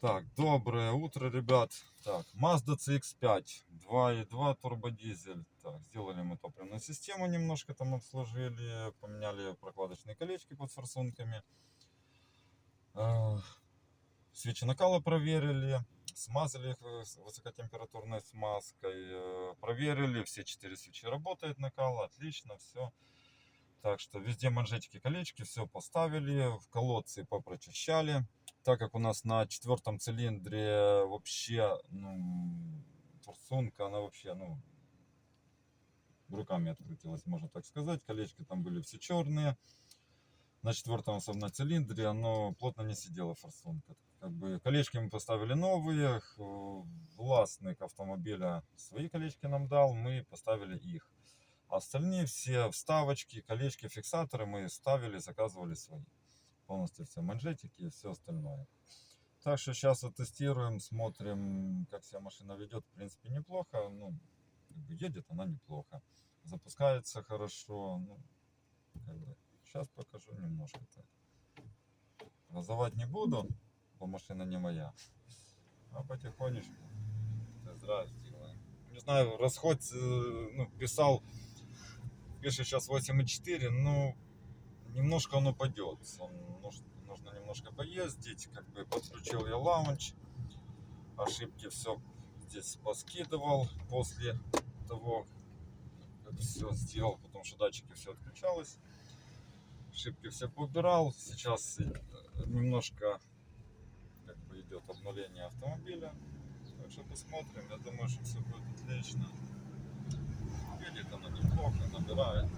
Так, доброе утро, ребят. Так, Mazda CX-5, 2.2 турбодизель. Так, сделали мы топливную систему, немножко там обслужили, поменяли прокладочные колечки под форсунками. Э, Свечи накала проверили, смазали их э, высокотемпературной смазкой, э, проверили, все четыре свечи работает накала, отлично, все. Так что везде манжетики, колечки, все поставили, в колодцы попрочищали. Так как у нас на четвертом цилиндре вообще, ну, форсунка, она вообще, ну, руками открутилась, можно так сказать. Колечки там были все черные. На четвертом особенно цилиндре оно плотно не сидела форсунка. Как бы колечки мы поставили новые, властник автомобиля свои колечки нам дал, мы поставили их. А остальные все вставочки, колечки, фиксаторы мы ставили, заказывали свои. Полностью все манжетики и все остальное. Так что сейчас вот тестируем, смотрим, как себя машина ведет. В принципе, неплохо. Ну, как бы едет она неплохо. Запускается хорошо. Ну, как бы, сейчас покажу немножко так. Газовать не буду, бо машина не моя. А потихонечку тест-драйв. Не знаю, расход, э, ну, писал, пишет сейчас 8,4, ну, немножко он упадет. Нужно, нужно немножко поездить, как бы подключил я лаунч, ошибки все здесь поскидывал после того, как все сделал, потому что датчики все отключалось. Ошибки все поубирал. Сейчас э, немножко как бы идет обнуление автомобиля. Так что посмотрим. Я думаю, что все будет отлично. Едет она неплохо, набирает.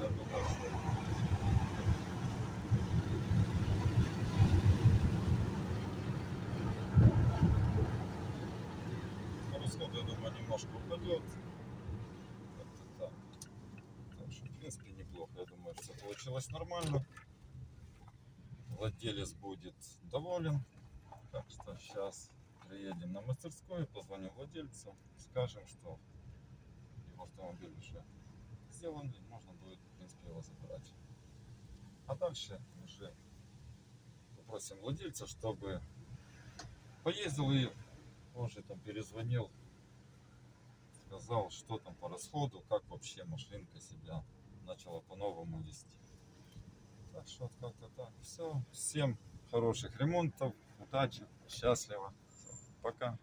Я думаю, что расход, я думаю, упадет. Как-то так. Что, в принципе, неплохо. Я думаю, все получилось нормально. Владелец будет доволен. Так что сейчас приедем на мастерскую, позвоню владельцу, скажем, что его автомобиль уже сделан, и можно будет, в принципе, его забрать. А дальше уже попросим владельца, чтобы поездил и позже там перезвонил, сказал, что там по расходу, как вообще машинка себя начала по-новому вести. Так что как-то так. Все. Всем хороших ремонтов, удачи, счастливо. Всё. Пока.